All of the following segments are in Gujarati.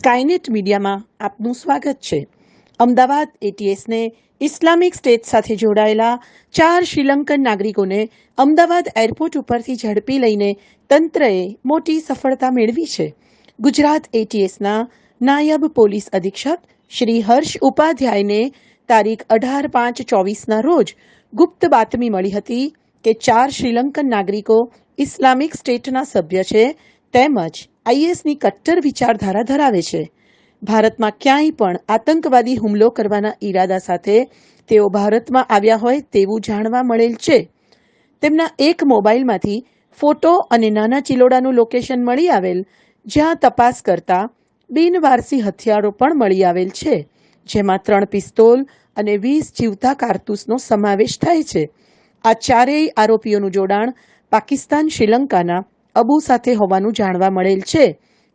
સ્કાયનેટ મીડિયામાં આપનું સ્વાગત છે. અમદાવાદ એટીએસને ઇસ્લામિક સ્ટેટ સાથે જોડાયેલા ચાર શ્રીલંકન નાગરિકોને અમદાવાદ એરપોર્ટ ઉપરથી ઝડપી લઈને તંત્રએ મોટી સફળતા મેળવી છે. ગુજરાત એટીએસના નાયબ પોલીસ અધિક્ષક શ્રી હર્ષ ઉપાધ્યાયને તારીખ અઢાર પાંચ ચોવીસના રોજ ગુપ્ત બાતમી મળી હતી કે ચાર શ્રીલંકન નાગરિકો ઇસ્લામિક સ્ટેટના સભ્ય છે તેમજ આઈએસની કટ્ટર વિચારધારા ધરાવે છે. ભારતમાં ક્યાંય પણ આતંકવાદી હુમલો કરવાના ઈરાદા સાથે તેઓ ભારતમાં આવ્યા હોય તેવું જાણવા મળેલ છે. તેમના એક મોબાઈલમાંથી ફોટો અને નાના ચિલોડાનું લોકેશન મળી આવેલ, જ્યાં તપાસ કરતા બિનવારસી હથિયારો પણ મળી આવેલ છે, જેમાં ત્રણ પિસ્તોલ અને વીસ જીવતા કારતૂસનો સમાવેશ થાય છે. આ ચારેય આરોપીઓનું જોડાણ પાકિસ્તાન, શ્રીલંકાના અબુ સાથે હોવાનું જાણવા મળેલ છે.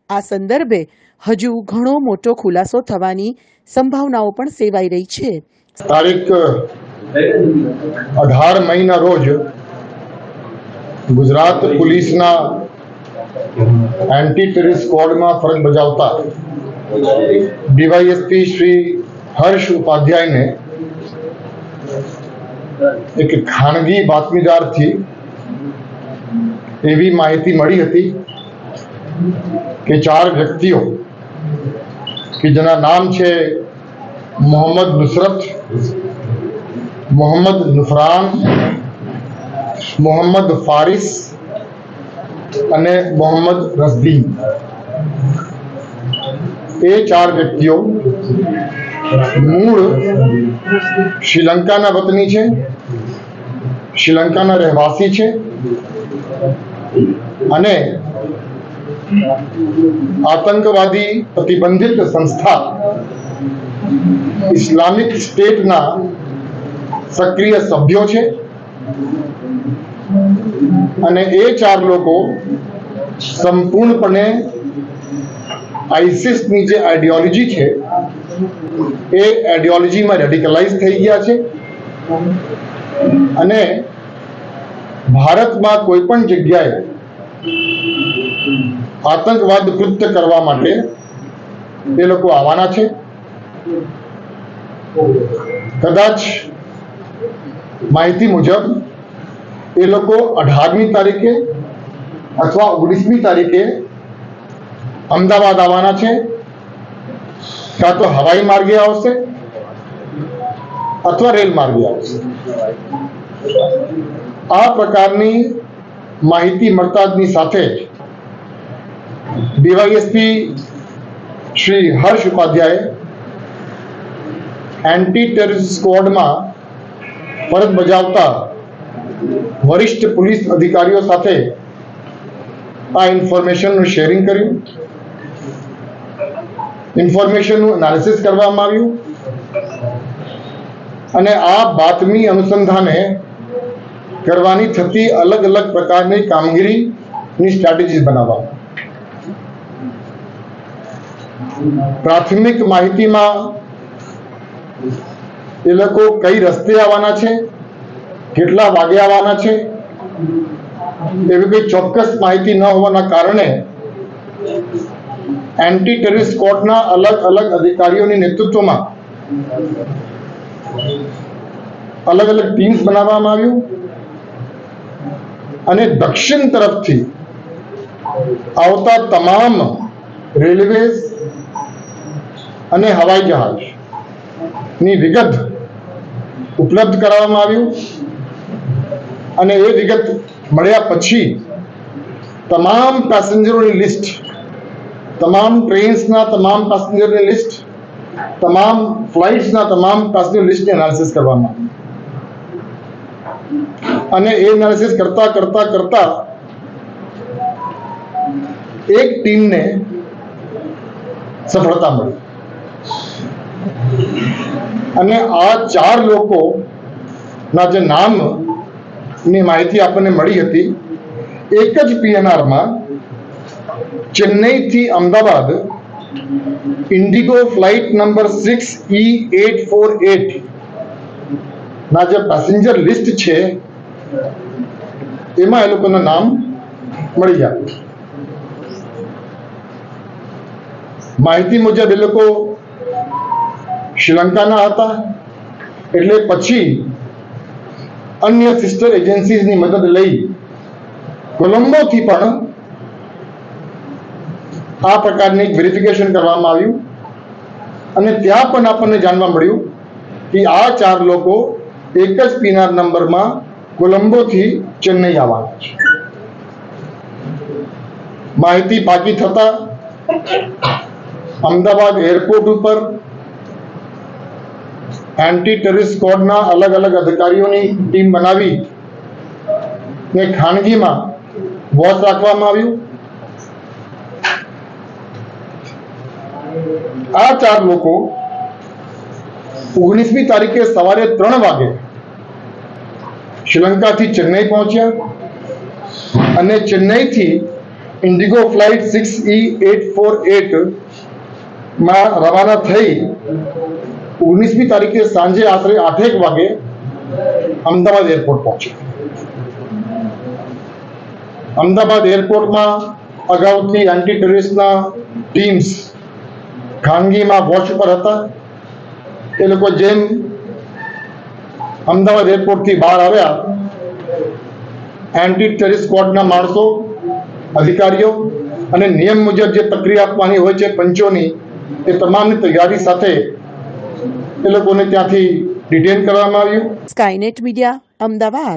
આ સંદર્ભે હજુ ઘણો મોટો ખુલાસો થવાની સંભાવનાઓ પણ સેવાઈ રહી છે. તારીખ અઢાર મહિના રોજ ગુજરાત પોલીસના એન્ટી ટેરરિસ્ટ સ્કવોડમાં ફરજ બજાવતા ડીવાયએસપી શ્રી હર્ષ ઉપાધ્યાયને એક ખાનગી બાતમીદારથી એવી માહિતી મળી હતી કે ચાર વ્યક્તિઓ કે જેના નામ છે મોહમ્મદ નુસરત, મોહમ્મદ નુફરાન, મોહમ્મદ ફારિસ અને મોહમ્મદ રસદીન એ ચાર વ્યક્તિઓ મૂળ શ્રીલંકાના વતની છે, શ્રીલંકાના રહેવાસી છે અને આતંકવાદી પ્રતિબંધિત સંસ્થા ઇસ્લામિક સ્ટેટના સક્રિય સભ્યો છે. અને એ ચાર લોકો સંપૂર્ણપણે આઈસિસની જે આઈડિયોલોજી છે, એ આઈડિયોલોજીમાં રેડિકલાઇઝ થઈ ગયા છે. અને ભારતમાં કોઈ પણ જગ્યાએ આતંકવાદ કૃત્ય કરવા માટે એ લોકો આવવાના છે. કદાચ માહિતી મુજબ એ લોકો અઢારમી તારીખે અથવા ઓગણીસમી તારીખે અમદાવાદ આવવાના છે. કાં તો હવાઈ માર્ગે આવશે અથવા રેલ માર્ગે આવશે. આ પ્રકારની માહિતી મળતાની સાથે જ DYSP Shri Harsh Upadhyay anti terrorist સ્કવોડમાં ફરજ બજાવતા વરિષ્ઠ પોલીસ અધિકારીઓ સાથે આ ઇન્ફોર્મેશનનું શેરિંગ કર્યું. ઇન્ફોર્મેશનનું એનાલિસિસ કરવામાં આવ્યું. અને આ બાતમી અનુસંધાને કરવાની થતી અલગ અલગ પ્રકારની કામગીરીની સ્ટ્રેટેજી બનાવવા. પ્રાથમિક માહિતીમાં એ લોકો કઈ રસ્તે આવવાના છે, કેટલા વાગે આવવાના છે, એવી કોઈ ચોક્કસ માહિતી ન હોવાના કારણે એન્ટી ટેરરિસ્ટ કોર્ટના અલગ અલગ અધિકારીઓની નેતૃત્વમાં અલગ અલગ ટીમ્સ બનાવવામાં આવ્યું. અને દક્ષિણ તરફથી આવતા તમામ રેલવે અને હવાઈ જહાજની વિગત ઉપલબ્ધ કરાવવામાં આવ્યું અને એ વિગત મળ્યા પછી તમામ પેસેન્જરોની લિસ્ટ, તમામ ટ્રેન્સના તમામ પેસેન્જરની લિસ્ટ, તમામ ફ્લાઇટ્સના તમામ પેસેન્જર લિસ્ટની એનાલિસિસ કરવામાં આવી. અને એ એનાલિસિસ કરતા કરતા કરતા એક ટીમને સફળતા મળી. અને આ ચાર લોકો ના જે નામની માહિતી આપણને મળી હતી, એક જ પીએનઆરમાં ચેન્નઈથી Ahmedabad IndiGo flight number six E eight four eight ના જે પેસેન્જર લિસ્ટ છે એમાં એ લોકોના નામ મળી જાય. માહિતી મુજબ એ લોકો શ્રીલંકાના હતા. એટલે પછી અન્ય સિસ્ટર એજન્સીઝની મદદ લઈ કોલંબોથી પણ આ પ્રકારની વેરિફિકેશન કરવામાં આવ્યું. અને ત્યાં પણ આપણને જાણવા મળ્યું કે આ ચાર લોકો એક જ પીનાર નંબરમાં કોલંબોથી ચેન્નઈ આવવાના છે માહિતી પાકી થતા અમદાવાદ એરપોર્ટ ઉપર એન્ટી ટેરરિસ્ટ સ્ક્વોડના અલગ અલગ અધિકારીઓની ટીમ બનાવી ને ખાનગીમાં વોચ રાખવામાં આવ્યું આ ચાર લોકો ઓગણીસમી તારીખે સવારે ત્રણ વાગે શ્રીલંકાથી ચેન્નઈ પહોંચ્યા અને ચેન્નઈથી IndiGo flight six E eight four એટમાં રવાના થઈ ઓગણીસમી તારીખે સાંજે આશરે આઠેક વાગે અમદાવાદ એરપોર્ટ પહોંચ્યા અમદાવાદ એરપોર્ટમાં અગાઉથી એન્ટી ટેરરિસ્ટના ટીમ્સ ખાનગીમાં વોચ પર હતા. એ લોકો જેમ અમદાવાદ એરપોર્ટથી બહાર આવ્યા. એન્ટી ટેરિસ સ્કવોડના માણસો, અધિકારીઓ અને નિયમ મુજબ જે પ્રક્રિયા આપવાની હોય છે પંચોની, એ તમામની તૈયારી સાથે એ લોકોને ત્યાંથી ડિટેન કરવામાં આવ્યું. Skynet media Ahmedabad